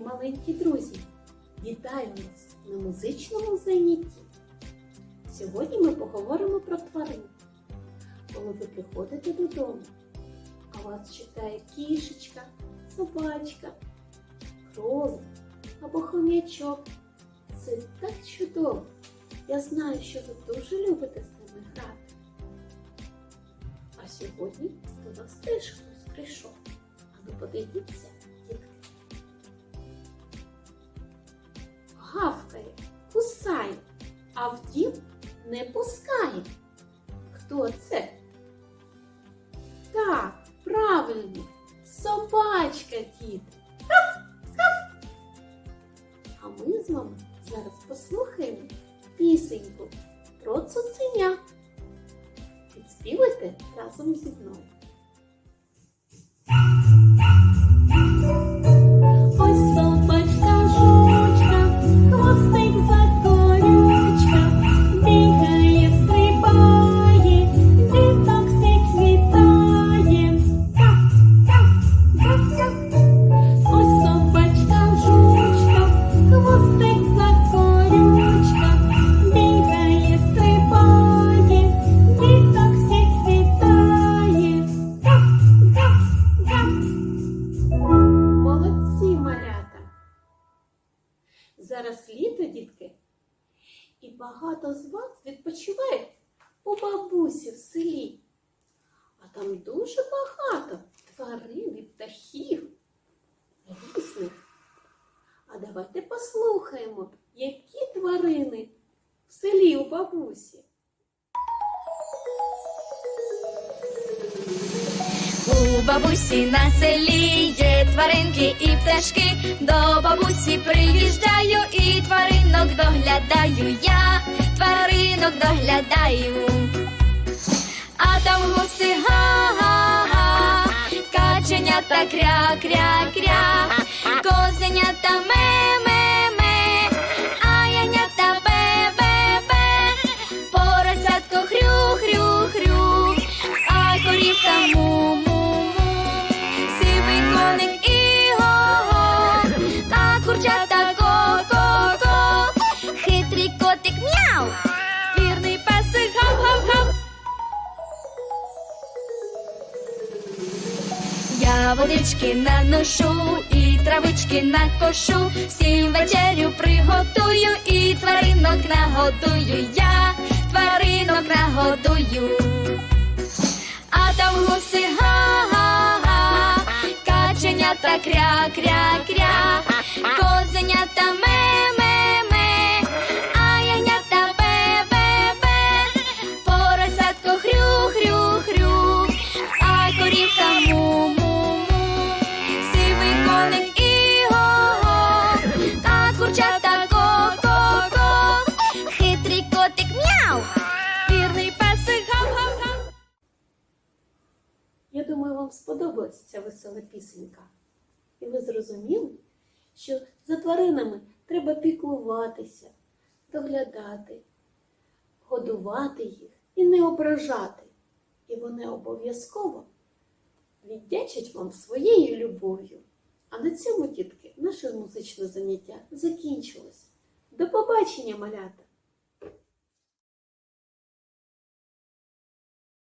маленькі друзі! Вітаю вас на музичному занятті. Сьогодні ми поговоримо про тварин. Коли ви приходите додому, а вас чекає кішечка, собачка, кролик або хом'ячок. Це так чудово. Я знаю, що ви дуже любите з ними грати. А сьогодні до нас теж хтось прийшов. А ну подивіться, не пускає. Хто це? Так, правильно, собачка гав. А ми з вами зараз послухаємо пісеньку про цуценя. Підспівайте разом зі мною. Зараз літо, дітки, і багато з вас відпочивають у бабусі в селі. А там дуже багато тварин і птахів різних. А давайте послухаємо, які тварини в селі у бабусі. У бабусі на селі тваринки і пташки. До бабусі приїжджаю і тваринок доглядаю я, тваринок доглядаю. А там гуси га-га-га, каченята кря-кря-кря, козенята ме-ме-ме, Я водички наношу і травички накошу, всім вечерю приготую і тваринок нагодую. Я, тваринок нагодую. А там гуси га-га-га, каченята кря-кря-кря, вам сподобалась ця весела пісенька. І ви зрозуміли, що за тваринами треба піклуватися, доглядати, годувати їх і не ображати. І вони обов'язково віддячать вам своєю любов'ю. А на цьому, дітки, наше музичне заняття закінчилось. До побачення, малята!